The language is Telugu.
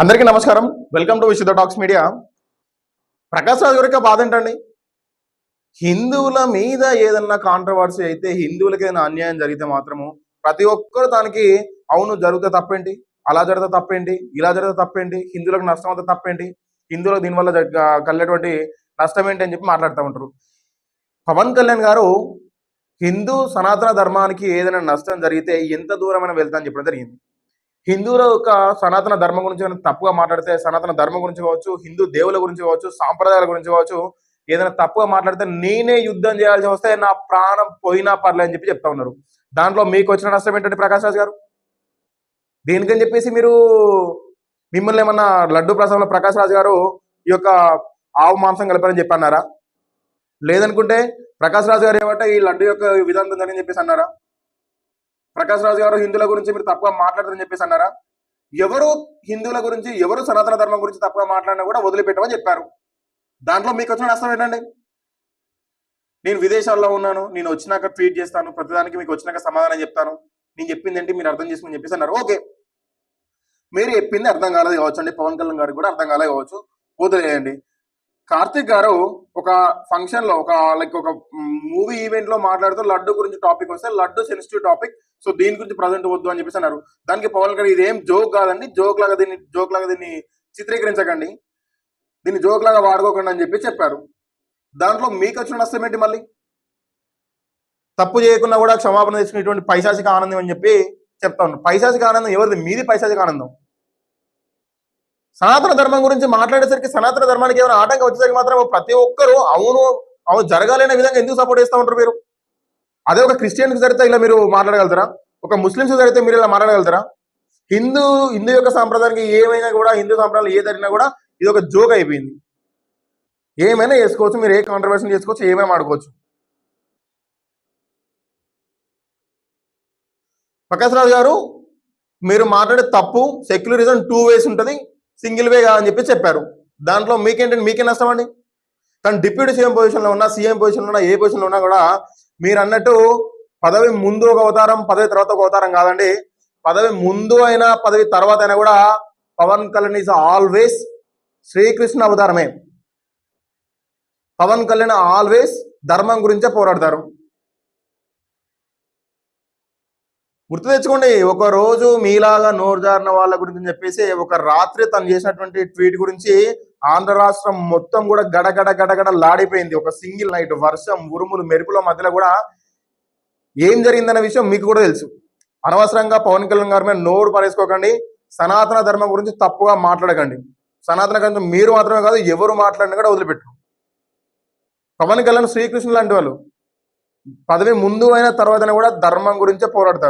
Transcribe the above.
అందరికీ నమస్కారం. Welcome to Vishuddha talks media Prakash Raj గారికి బాధ ఏంటండి? హిందువుల మీద ఏదన్నా కాంట్రవర్సీ అయితే హిందువులకి ఏదైనా అన్యాయం జరిగితే మాత్రము ప్రతి ఒక్కరు దానికి అవును జరిగితే తప్పేంటి? అలా జరిగితే తప్పేంటి? ఇలా జరిగితే తప్పేంటి? హిందువులకు నష్టం అయితే తప్పేంటి? హిందువులకు దీనివల్ల కలిగేటువంటి నష్టం ఏంటి అని చెప్పి మాట్లాడుతూ ఉంటారు. పవన్ కళ్యాణ్ గారు హిందూ సనాతన ధర్మానికి ఏదైనా నష్టం జరిగితే ఎంత దూరమైనా వెళ్తా అని చెప్పడం జరిగింది. హిందువుల యొక్క సనాతన ధర్మం గురించి ఏమైనా తప్పుగా మాట్లాడితే సనాతన ధర్మం గురించి కావచ్చు హిందూ దేవుల గురించి కావచ్చు సాంప్రదాయాల గురించి కావచ్చు ఏదైనా తప్పుగా మాట్లాడితే నేనే యుద్ధం చేయాల్సి వస్తే నా ప్రాణం పోయినా పర్లే అని చెప్పి చెప్తా ఉన్నారు. దాంట్లో మీకు వచ్చిన నష్టం ఏంటంటే ప్రకాష్ రాజ్ గారు? దేనికని చెప్పేసి మీరు మిమ్మల్ని ఏమన్నా లడ్డు ప్రసాదంలో ప్రకాష్ రాజ్ గారు ఈ యొక్క ఆవు మాంసం కలిపారని చెప్పి అన్నారా? లేదనుకుంటే ప్రకాష్ రాజు గారు ఏమంటే ఈ లడ్డు యొక్క విధానం జరిగిందని చెప్పేసి అన్నారా? ప్రకాష్ రాజ్ గారు హిందువుల గురించి మీరు తప్పుగా మాట్లాడతారని చెప్పేసి అన్నారా? ఎవరు హిందువుల గురించి ఎవరు సనాతన ధర్మం గురించి తప్పుగా మాట్లాడినా కూడా వదిలిపెట్టమని చెప్పారు. దాంట్లో మీకు వచ్చిన నష్టం ఏంటండి? నేను విదేశాల్లో ఉన్నాను నేను వచ్చినాక ట్వీట్ చేస్తాను ప్రతిదానికి మీకు వచ్చినాక సమాధానం చెప్తాను. నేను చెప్పింది ఏంటి? మీరు అర్థం చేసుకుని చెప్పేసి అన్నారు. ఓకే. మీరు చెప్పింది అర్థం కాలేదు కావచ్చు అండి. పవన్ కళ్యాణ్ గారికి కూడా అర్థం కాలేదు కావచ్చు. వదిలేయండి. కార్తిక్ గారు ఒక ఫంక్షన్లో ఒక లైక్ ఒక మూవీ ఈవెంట్లో మాట్లాడుతూ లడ్డు గురించి టాపిక్ వస్తే లడ్డు సెన్సిటివ్ టాపిక్ సో దీని గురించి ప్రజెంట్ వద్దు అని చెప్పేసి అన్నారు. దానికి పవన్ గారు ఇదేం జోక్ కాదండి జోక్ లాగా దీన్ని జోక్ లాగా దీన్ని చిత్రీకరించకండి. దీన్ని జోక్ లాగా వాడుకోకండి అని చెప్పి చెప్పారు. దాంట్లో మీకు వచ్చిన నష్టం ఏంటి మళ్ళీ? తప్పు చేయకుండా కూడా క్షమాపణ తీసుకునేటువంటి పైశాసిక ఆనందం అని చెప్పి చెప్తా ఉన్నారు పైశాసిక ఆనందం ఎవరిది? మీది పైశాసిక ఆనందం. సనాతన ధర్మం గురించి మాట్లాడేసరికి సనాతన ధర్మానికి ఏమైనా ఆటంకం వచ్చేసరికి మాత్రం ప్రతి ఒక్కరు అవును అవును జరగాలనే విధంగా ఎందుకు సపోర్ట్ చేస్తూ ఉంటారు మీరు? అదే ఒక క్రిస్టియన్కి జరిగితే ఇలా మీరు మాట్లాడగలుగుతారా? ఒక ముస్లిమ్స్ జరిగితే మీరు ఇలా మాట్లాడగలుగుతారా? హిందూ హిందూ యొక్క సాంప్రదాయానికి ఏమైనా కూడా హిందూ సాంప్రదాయాలు ఏ జరిగినా కూడా ఇది ఒక జోక్ అయిపోయింది. ఏమైనా చేసుకోవచ్చు మీరు ఏ కాంట్రవర్షన్ చేసుకోవచ్చు ఏమైనా ఆడుకోవచ్చు. ప్రకాశ్ రాజు గారు మీరు మాట్లాడే తప్పు సెక్యులరిజం టూ వేస్ ఉంటుంది. సింగిల్ వే కాదని చెప్పి చెప్పారు. దాంట్లో మీకేంటంటే మీకే నష్టం అండి? కానీ డిప్యూటీ సీఎం పొజిషన్లో ఉన్నా సీఎం పొజిషన్లో ఉన్నా ఏ పొజిషన్లో ఉన్నా కూడా మీరు అన్నట్టు పదవి ముందు ఒక అవతారం పదవి తర్వాత ఒక అవతారం కాదండి. పదవి ముందు అయినా పదవి తర్వాత అయినా కూడా పవన్ కళ్యాణ్ ఈజ్ ఆల్వేస్ శ్రీకృష్ణ అవతారమే. పవన్ కళ్యాణ్ ఆల్వేస్ ధర్మం గురించే పోరాడతారు. గుర్తు తెచ్చుకోండి ఒక రోజు మీలాగా నోరు జారిన వాళ్ళ గురించి చెప్పేసి ఒక రాత్రి తను చేసినటువంటి ట్వీట్ గురించి ఆంధ్ర రాష్ట్రం మొత్తం కూడా గడగడ గడగడ లాడిపోయింది. ఒక సింగిల్ నైట్ వర్షం ఉరుములు మెరుపుల మధ్యలో కూడా ఏం జరిగిందనే విషయం మీకు కూడా తెలుసు. అనవసరంగా పవన్ కళ్యాణ్ గారి మీద నోరు పరేసుకోకండి సనాతన ధర్మం గురించి తప్పుగా మాట్లాడకండి. సనాతన గురించి మీరు మాత్రమే కాదు ఎవరు మాట్లాడినా కూడా వదిలిపెట్టరు. పవన్ కళ్యాణ్ శ్రీకృష్ణులు లాంటి వాళ్ళు. పదవి ముందు అయిన తర్వాత కూడా ధర్మం గురించే పోరాడతారు.